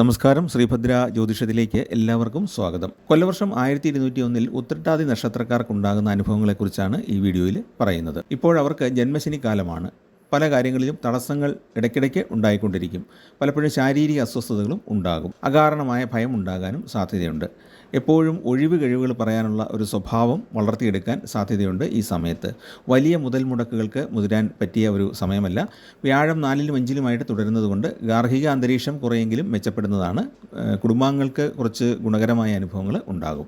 നമസ്കാരം. ശ്രീഭദ്ര ജ്യോതിഷത്തിലേക്ക് എല്ലാവർക്കും സ്വാഗതം. കൊല്ലവർഷം ആയിരത്തി ഇരുന്നൂറ്റി ഒന്നിൽ ഉത്രട്ടാതി നക്ഷത്രക്കാർക്കുണ്ടാകുന്ന അനുഭവങ്ങളെക്കുറിച്ചാണ് ഈ വീഡിയോയിൽ പറയുന്നത്. ഇപ്പോഴവർക്ക് ജന്മശനി കാലമാണ് പല കാര്യങ്ങളിലും തടസ്സങ്ങൾ ഇടയ്ക്കിടയ്ക്ക് ഉണ്ടായിക്കൊണ്ടിരിക്കും. പലപ്പോഴും ശാരീരിക അസ്വസ്ഥതകളും ഉണ്ടാകും. അകാരണമായ ഭയം ഉണ്ടാകാനും സാധ്യതയുണ്ട്. എപ്പോഴും ഒഴിവ് കഴിവുകൾ പറയാനുള്ള ഒരു സ്വഭാവം വളർത്തിയെടുക്കാൻ സാധ്യതയുണ്ട് ഈ സമയത്ത്. വലിയ മുതൽ മുടക്കുകൾക്ക് മുതിരാൻ പറ്റിയ ഒരു സമയമല്ല. വ്യാഴം നാലിലും അഞ്ചിലുമായിട്ട് തുടരുന്നതുകൊണ്ട് ഗാർഹിക അന്തരീക്ഷം കുറേയെങ്കിലും മെച്ചപ്പെടുന്നതാണ്. കുടുംബാംഗങ്ങൾക്ക് കുറച്ച് ഗുണകരമായ അനുഭവങ്ങൾ ഉണ്ടാകും.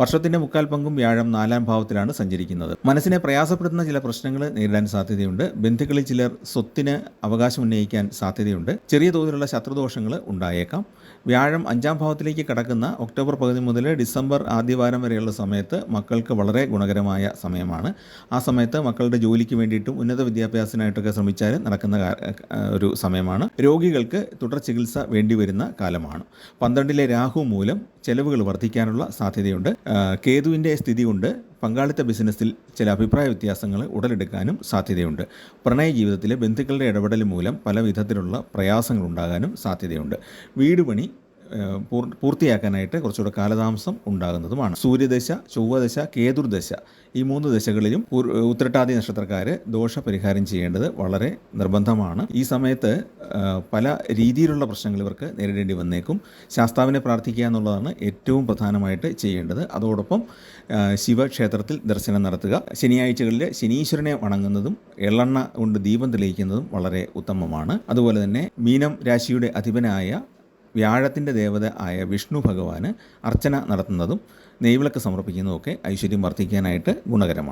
വർഷത്തിന്റെ മുക്കാൽ പങ്കും വ്യാഴം നാലാം ഭാവത്തിലാണ് സഞ്ചരിക്കുന്നത്. മനസ്സിനെ പ്രയാസപ്പെടുത്തുന്ന ചില പ്രശ്നങ്ങൾ നേരിടാൻ സാധ്യതയുണ്ട്. ബന്ധുക്കളിൽ ചിലർ സ്വത്തിന് അവകാശം ഉന്നയിക്കാൻ സാധ്യതയുണ്ട്. ചെറിയ തോതിലുള്ള ശത്രുദോഷങ്ങൾ ഉണ്ടായേക്കാം. വ്യാഴം അഞ്ചാം ഭാവത്തിലേക്ക് കടക്കുന്ന ഒക്ടോബർ പകുതി മുതൽ ഡിസംബർ ആദ്യവാരം വരെയുള്ള സമയത്ത് മക്കൾക്ക് വളരെ ഗുണകരമായ സമയമാണ്. ആ സമയത്ത് മക്കളുടെ ജോലിക്ക് വേണ്ടിയിട്ടും ഉന്നത വിദ്യാഭ്യാസത്തിനായിട്ടൊക്കെ ശ്രമിച്ചാൽ നടക്കുന്ന ഒരു സമയമാണ്. രോഗികൾക്ക് തുടർ ചികിത്സ വേണ്ടിവരുന്ന കാലമാണ്. പന്ത്രണ്ടിലെ രാഹു മൂലം ചെലവുകൾ വർദ്ധിക്കാനുള്ള സാധ്യതയുണ്ട്. കേതുവിന്റെ സ്ഥിതി കൊണ്ട് പങ്കാളിത്ത ബിസിനസ്സിൽ ചില അഭിപ്രായ വ്യത്യാസങ്ങൾ ഉടലെടുക്കാനും സാധ്യതയുണ്ട്. പ്രണയ ജീവിതത്തിലെ ബന്ധുക്കളുടെ ഇടപെടൽ മൂലം പല വിധത്തിലുള്ള പ്രയാസങ്ങൾ ഉണ്ടാകാനും സാധ്യതയുണ്ട്. വീട് പണി പൂർത്തിയാക്കാനായിട്ട് കുറച്ചുകൂടെ കാലതാമസം ഉണ്ടാകുന്നതുമാണ്. സൂര്യദശ ചൊവ്വദശ കേതുർദശ ഈ മൂന്ന് ദശകളിലും ഉത്രട്ടാതി നക്ഷത്രക്കാർ ദോഷപരിഹാരം ചെയ്യേണ്ടത് വളരെ നിർബന്ധമാണ്. ഈ സമയത്ത് പല രീതിയിലുള്ള പ്രശ്നങ്ങൾ ഇവർക്ക് നേരിടേണ്ടി വന്നേക്കും. ശാസ്താവിനെ പ്രാർത്ഥിക്കുക എന്നുള്ളതാണ് ഏറ്റവും പ്രധാനമായിട്ട് ചെയ്യേണ്ടത്. അതോടൊപ്പം ശിവക്ഷേത്രത്തിൽ ദർശനം നടത്തുക. ശനിയാഴ്ചകളിൽ ശനീശ്വരനെ വണങ്ങുന്നതും എള്ളെണ്ണ കൊണ്ട് ദീപം തെളിയിക്കുന്നതും വളരെ ഉത്തമമാണ്. അതുപോലെ തന്നെ മീനം രാശിയുടെ അധിപനായ വ്യാഴത്തിന്റെ ദേവത ആയ വിഷ്ണു ഭഗവാന് അർച്ചന നടത്തുന്നതും നെയ്വിളക്ക് സമർപ്പിക്കുന്നതുമൊക്കെ ഐശ്വര്യം വർദ്ധിക്കാനായിട്ട് ഗുണകരമാണ്.